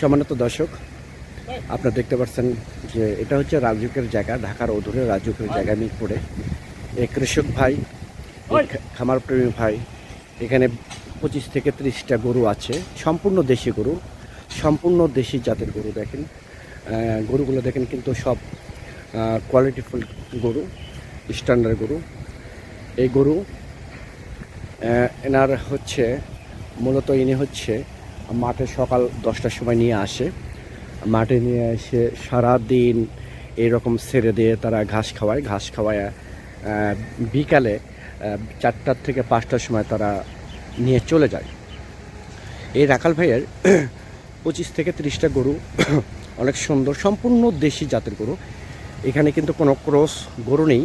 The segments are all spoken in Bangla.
সম্মানিত দর্শক। আপনারা দেখতে পাচ্ছেন যে এটা হচ্ছে রাজুকের জায়গা ঢাকার অধুরে রাজুকের জায়গা মিরপুরে। এই কৃষক ভাই এই খা- খামার প্রেমী ভাই এখানে পঁচিশ থেকে ত্রিশটা গরু আছে সম্পূর্ণ দেশি গরু সম্পূর্ণ দেশি জাতের গরু দেখেন। গরুগুলো দেখেন কিন্তু সব কোয়ালিটিফুল গরু স্ট্যান্ডার্ড গরু। এই গরু এনার হচ্ছে মূলত ইনি হচ্ছে মাঠে সকাল দশটার সময় নিয়ে আসে। মাঠে নিয়ে এসে সারাদিন এরকম ছেড়ে দিয়ে তারা ঘাস খাওয়ায়। ঘাস খাওয়ায় বিকালে চারটার থেকে পাঁচটার সময় তারা নিয়ে চলে যায়। এই রাখাল ভাইয়ের পঁচিশ থেকে তিরিশটা গরু অনেক সুন্দর, সম্পূর্ণ দেশি জাতের গরু। এখানে কিন্তু কোনো ক্রস গরু নেই,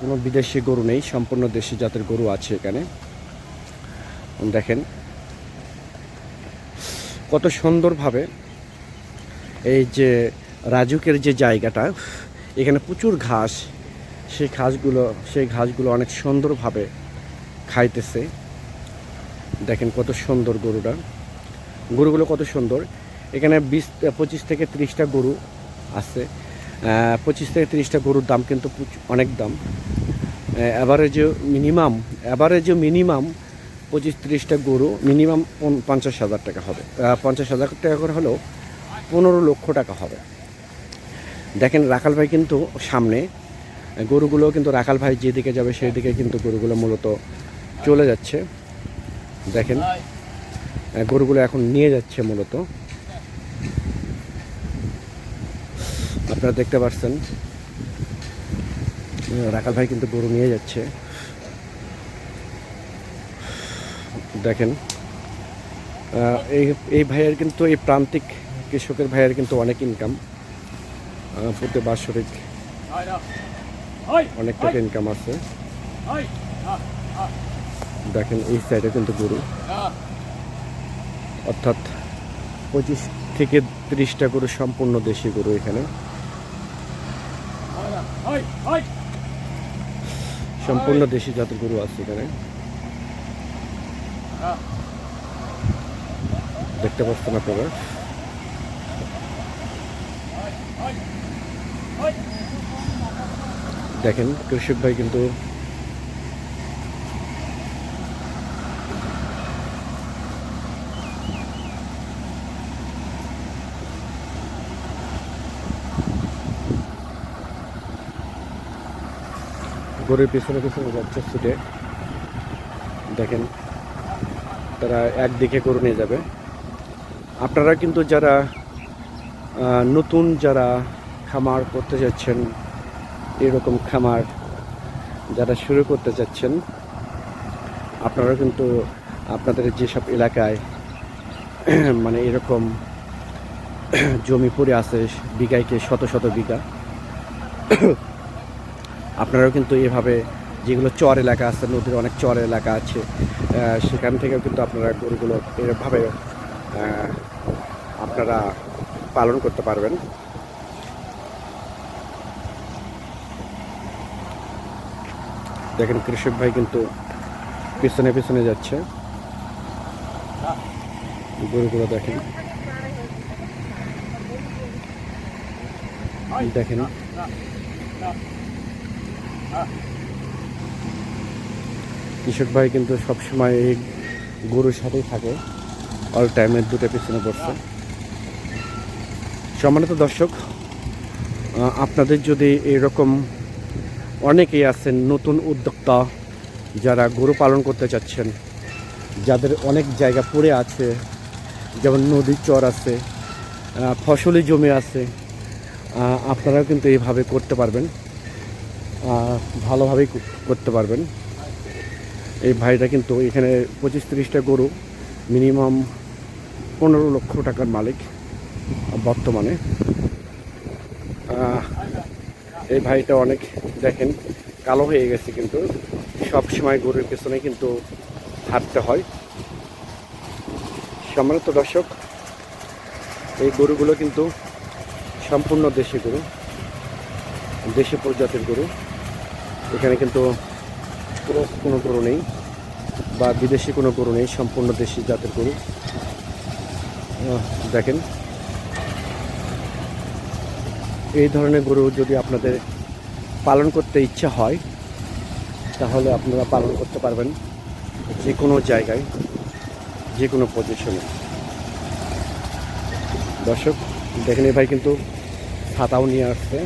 কোনো বিদেশি গরু নেই, সম্পূর্ণ দেশি জাতের গরু আছে এখানে। দেখেন, কত সুন্দরভাবে এই যে রাজুকের যে জায়গাটা, এখানে প্রচুর ঘাস। সেই ঘাসগুলো সেই ঘাসগুলো অনেক সুন্দরভাবে খাইতেছে। দেখেন কত সুন্দর গরুটা। গরুগুলো কত সুন্দর। এখানে বিশ, পঁচিশ থেকে তিরিশটা গরু আছে। পঁচিশ থেকে তিরিশটা গরুর দাম কিন্তু অনেক দাম। অ্যাভারেজে মিনিমাম অ্যাভারেজে মিনিমাম পঁচিশ, তিরিশটা গরু মিনিমাম পঞ্চাশ হাজার টাকা হবে। পঞ্চাশ হাজার টাকা করে হলেও পনেরো লক্ষ টাকা হবে। দেখেন, রাখাল ভাই কিন্তু সামনে, গরুগুলো কিন্তু রাখাল ভাই যেদিকে যাবে সেই দিকে কিন্তু গরুগুলো মূলত চলে যাচ্ছে। দেখেন, গরুগুলো এখন নিয়ে যাচ্ছে মূলত। আপনারা দেখতে পাচ্ছেন রাখাল ভাই কিন্তু গরু নিয়ে যাচ্ছে। দেখেন এই এই ভাইয়ের কিন্তু এই প্রান্তিক কৃষকের ভাইয়ের কিন্তু অনেক ইনকাম প্রতি বাৎসরিক অনেক টাকা ইনকাম আছে। দেখেন এই সাইডে কিন্তু গরু। অর্থাৎ পঁচিশ থেকে তিরিশটা গরু সম্পূর্ণ দেশি গরু এখানে। সম্পূর্ণ দেশি জাতের গরু আছে এখানে। দেখতে পাচ্ছেন আপনারা? দেখেন, কৃষক ভাই কিন্তু গরুর পিছনে পিছনে যাচ্ছে ছুটে। দেখেন, তারা একদিকে গরু নিয়ে যাবে। আপনারা কিন্তু যারা নতুন যারা খামার করতে যাচ্ছেন, এরকম খামার যারা শুরু করতে যাচ্ছেন আপনারা কিন্তু আপনাদের যেসব এলাকায় মানে এরকম জমি পড়ে আছে বিঘাইকে শত শত বিঘা, আপনারাও কিন্তু এভাবে যেগুলো চর এলাকা আছে, নদীর অনেক চর এলাকা আছে সেখান থেকেও কিন্তু আপনারা গরুগুলো এরভাবে আপনারা পালন করতে পারবেন। দেখেন কৃষক ভাই কিন্তু পিছনে পিছনে যাচ্ছে। গরুগুলো দেখেন। দেখেন। কৃষক ভাই কিন্তু সবসময় এই গরুর সাথেই থাকে। অল টাইমের দুটো পিছনে পড়ছে। সম্মানিত দর্শক আপনাদের যদি এরকম অনেকেই আছেন নতুন উদ্যোক্তা যারা গরু পালন করতে চাচ্ছেন, যাদের অনেক জায়গা পড়ে আছে, যেমন নদীর চর আছে ফসলি জমি আছে আপনারাও কিন্তু এইভাবে করতে পারবেন ভালোভাবেই করতে পারবেন। এই ভাইটা কিন্তু এখানে পঁচিশ তিরিশটা গরু, মিনিমাম পনেরো লক্ষ টাকার মালিক। বর্তমানে। এই ভাইটা অনেক দেখেন, কালো হয়ে গেছে কিন্তু। সব সময় গরুর পেছনে কিন্তু হাঁটতে হয়। সম্মানিত দর্শক, এই গরুগুলো কিন্তু সম্পূর্ণ দেশি গরু, দেশি প্রজাতির গরু। এখানে কিন্তু কোনো গরু নেই বা বিদেশি কোনো গরু নেই, সম্পূর্ণ দেশি জাতের গরু। দেখেন এই ধরনের গরু যদি আপনাদের পালন করতে ইচ্ছা হয় তাহলে আপনারা পালন করতে পারবেন যে কোনো জায়গায় যে কোনো পজিশনে দর্শক দেখেন এই ভাই কিন্তু ছাতাও নিয়ে আসছে।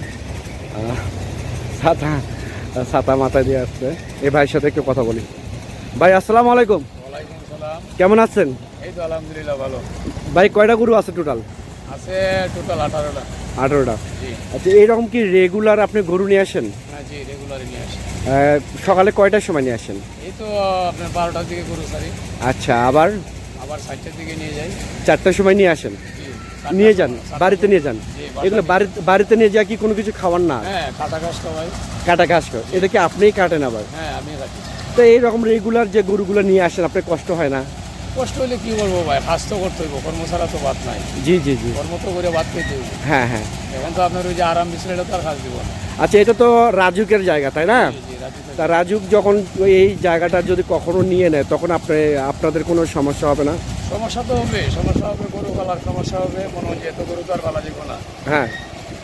ছাতা ছাতা মাথায় দিয়ে আসছে। এই ভাইয়ের সাথে একটু কথা বলি। ভাই আসসালামু আলাইকুম। কেমন আছেন? এই তো আলহামদুলিল্লাহ ভালো। ভাই কয়টা গরু আছে টোটাল আছে টোটাল আঠারোটা। আঠারোটা। আচ্ছা এইরকম কি রেগুলার আপনি গরু নিয়ে আসেন? হ্যাঁ জি রেগুলারই নিয়ে আসি। সকালে কয়টার সময় নিয়ে আসেন? এই তো আপনার বারোটার দিকে গরু সারি আচ্ছা আবার? আবার সাতটার দিকে নিয়ে যাই। চারটার সময় নিয়ে আসেন? নিয়ে যান বাড়িতে নিয়ে যান? এগুলো বাড়িতে বাড়িতে নিয়ে যা কি কোনো কিছু খাওয়ার না? হ্যাঁ কাটা কাটা ঘাস এটা কি আপনিই কাটেন আবার? হ্যাঁ আমি রাখি তো এইরকম রেগুলার যে গরুগুলো নিয়ে আসেন আপনার কষ্ট হয় না? কষ্ট হলে কি বলব ভাই? কাজ তো করতে হইব কর্ম ছাড়া তো বাদ নাই। জি জি জি। কর্ম তো করে বাদ খেতে হইব। হ্যাঁ হ্যাঁ। এখন তো আপনার ওই যে আরাম বিছড়ে তো আর কাজ দিব না। আচ্ছা এটা তো রাজুকের জায়গা তাই না? তা রাজুক যখন এই জায়গাটা যদি কখনো নিয়ে নেয় তখন আপনি আপনাদের কোনো সমস্যা হবে না? সমস্যা তো হবে সমস্যা হবে গরু পালার সমস্যা হবে মনে হয় যে এত গরু তো আর পালা যাব না। হ্যাঁ।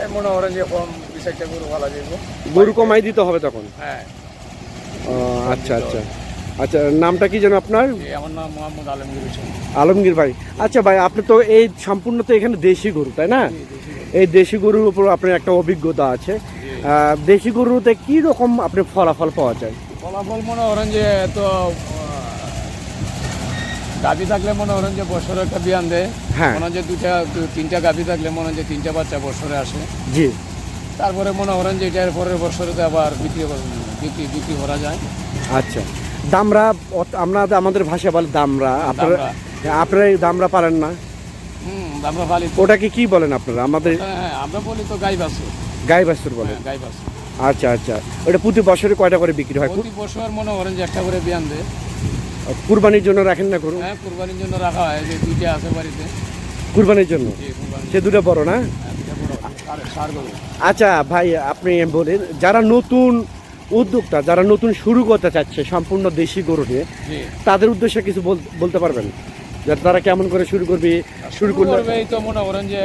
এই মনে করেন যে কম চারটা গরু পালা যাব গরু কমাই দিতে হবে তখন? হ্যাঁ। আচ্ছা আচ্ছা। আচ্ছা নামটা কি যেন আপনার? আমার নাম মোহাম্মদ আলমগীর হোসেন। আলমগীর ভাই। আচ্ছা ভাই আপনি তো এই সম্পূর্ণ তো এখানে দেশি গরু তাই না? এই দেশি গরুর উপর আপনার একটা অভিজ্ঞতা আছে। দেশি গরুতে কি রকম আপনি ফলাফল পাওয়া যায়? ফলাফল মনে করেন যে তো গাভি থাকলে মনে করেন যে বছরে একটা বিয়ান দেয়। হ্যাঁ। মনে হয় যে দুটা তিনটা গাভি থাকলে মনে হয় যে তিনটা বাচ্চা বছরে আসে। জি। তারপরে মনে করেন যে এটার পরের বছরে তো আবার বিক্রি কর- বিক্রি বিক্রি করা যায়। আচ্ছা। দামরা আমরা আমাদের ভাষা বলে দামরা। আপনারা দামরা। আপনারা দামরা পারেন না। আমরা পালি ওটাকে কি বলেন আপনারা? আমাদের হ্যাঁ আমরা বলি তো গাই বাছুর গাই বাছুর বলেন হ্যাঁ গাই বাছুর আচ্ছা আচ্ছা। ওটা প্রতি বছরে কয়টা করে বিক্রি হয়? প্রতি বছর মনে করেন যে একটা করে বিয়ান দেয়। কুরবানির জন্য রাখেন না গরু হ্যাঁ কুরবানির জন্য রাখা হয় যে দুইটা আছে বাড়িতে। কুরবানির জন্য? সে দুটো বড় না? হ্যাঁ, আচ্ছা ভাই আপনি বলেন যারা নতুন উদ্যোক্তা যারা নতুন শুরু করতে চাচ্ছে সম্পূর্ণ দেশি গরু নিয়ে তাদের উদ্দেশ্যে কিছু বল- বলতে পারবেন? যে তারা কেমন করে শুরু করবে শুরু করবে এই তো মনে করেন যে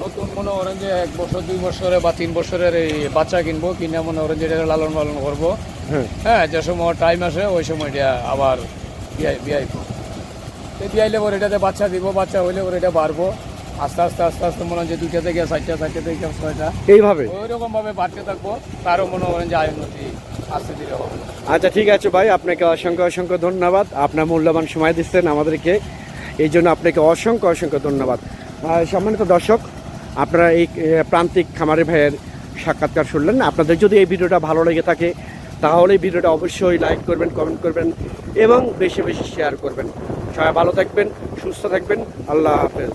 নতুন মনে করেন যে এক বছর দুই বছরে বা তিন বছরের এই বাচ্চা কিনবো কিনে মনে করেন যে লালন পালন করব। হ্যাঁ। হ্যাঁ যে সময় টাইম আসে ওই সময় এটা আবার বিয়াই বিয়াইব। বিয়াইলে পরে এটাতে বাচ্চা দিব বাচ্চা হইলে পরে এটা বাড়বো। আস্তে আস্তে আস্তে আস্তে মনে হয় যে দুইটা থেকে চারটা চারটা থেকে ছয়টা। এইভাবে? ওই রকম ভাবে বাড়তে থাকব তারও মনে করেন যে আয় উন্নতি আস্তে ধীরে হবে। আচ্ছা ঠিক আছে ভাই আপনাকে অসংখ্য অসংখ্য ধন্যবাদ। আপনার মূল্যবান সময় দিচ্ছেন আমাদেরকে। এই জন্য আপনাকে অসংখ্য অসংখ্য ধন্যবাদ। সম্মানিত দর্শক আপনারা এই প্রান্তিক খামারি ভাইয়ের সাক্ষাৎকার শুনলেন আপনাদের যদি এই ভিডিওটা ভালো লেগে থাকে তাহলে এই ভিডিওটা অবশ্যই লাইক করবেন কমেন্ট করবেন এবং বেশি বেশি শেয়ার করবেন। সবাই ভালো থাকবেন সুস্থ থাকবেন। আল্লাহ হাফেজ।